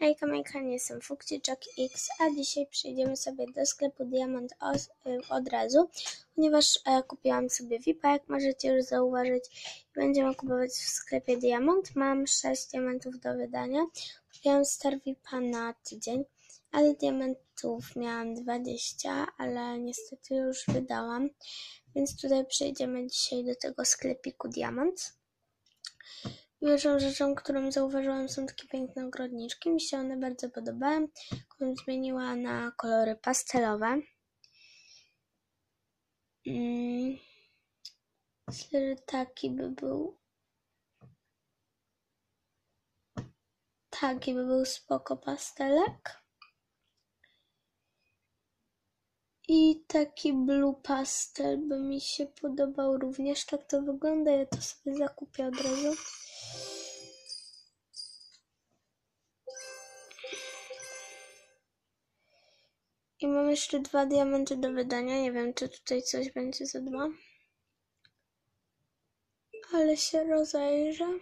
Hej, Kamilka, jestem Fuksiczak X, a dzisiaj przejdziemy sobie do sklepu Diamond od razu, ponieważ e, kupiłam sobie VIPa, jak możecie już zauważyć. Będziemy kupować w sklepie Diamond. Mam 6 diamentów do wydania. Kupiłam Star VIPa na tydzień, ale diamentów miałam 20, ale niestety już wydałam. Więc tutaj przejdziemy dzisiaj do tego sklepiku Diamond. Pierwszą rzeczą, którą zauważyłam są takie piękne ogrodniczki. Mi się one bardzo podobały. Którą zmieniła na kolory pastelowe. Mm. Myślę, że taki by był taki by był spoko pastelek. I taki blue pastel by mi się podobał również. Tak to wygląda. Ja to sobie zakupię od razu. I mam jeszcze dwa diamenty do wydania. Nie wiem, czy tutaj coś będzie za dwa. Ale się rozejrzę.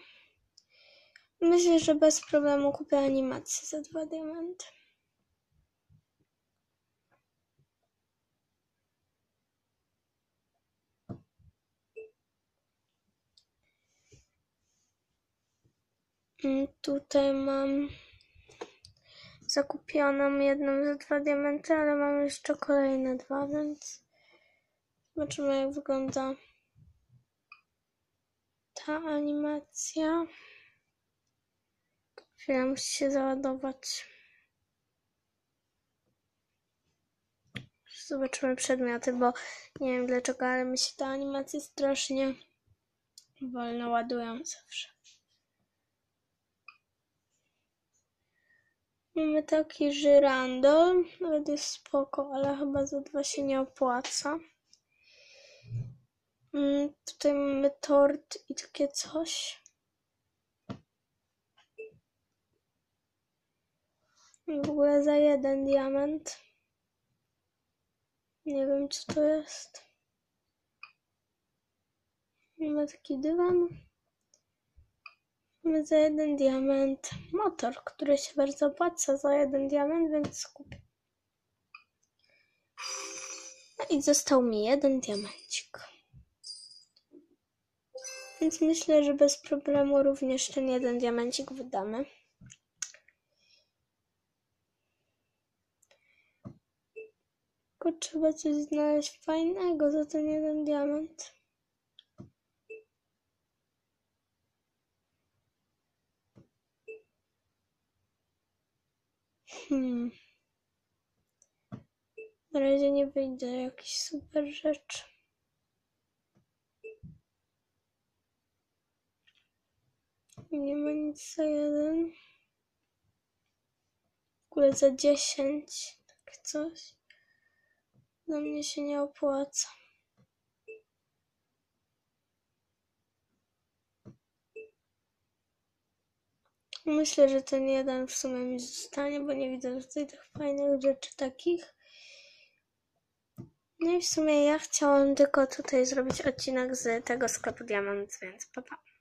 Myślę, że bez problemu kupię animację za dwa diamenty. Mm, tutaj mam zakupioną jedną za dwa diamenty, ale mam jeszcze kolejne dwa, więc zobaczymy jak wygląda ta animacja. Chwilę musi się załadować. Zobaczymy przedmioty, bo nie wiem dlaczego, ale mi się ta animacja strasznie wolno ładują zawsze. Mamy taki żyrandol, nawet jest spoko, ale chyba za dwa się nie opłaca. Mm, tutaj mamy tort i takie coś. W ogóle za jeden diament. Nie wiem co to jest. Mamy taki dywan. Mamy za jeden diament motor, który się bardzo opłaca za jeden diament, więc kupię. No i został mi jeden diamencik. Więc myślę, że bez problemu również ten jeden diamencik wydamy. Tylko trzeba coś znaleźć fajnego za ten jeden diament. Hmm. Na razie nie wyjdzie jakiś super rzecz. Nie ma nic za jeden. W ogóle za dziesięć. Tak coś. Dla mnie się nie opłaca. Myślę, że ten jeden w sumie mi zostanie, bo nie widzę tutaj tych fajnych rzeczy takich. No i w sumie ja chciałam tylko tutaj zrobić odcinek z tego sklepu Diamond, więc papa. Pa.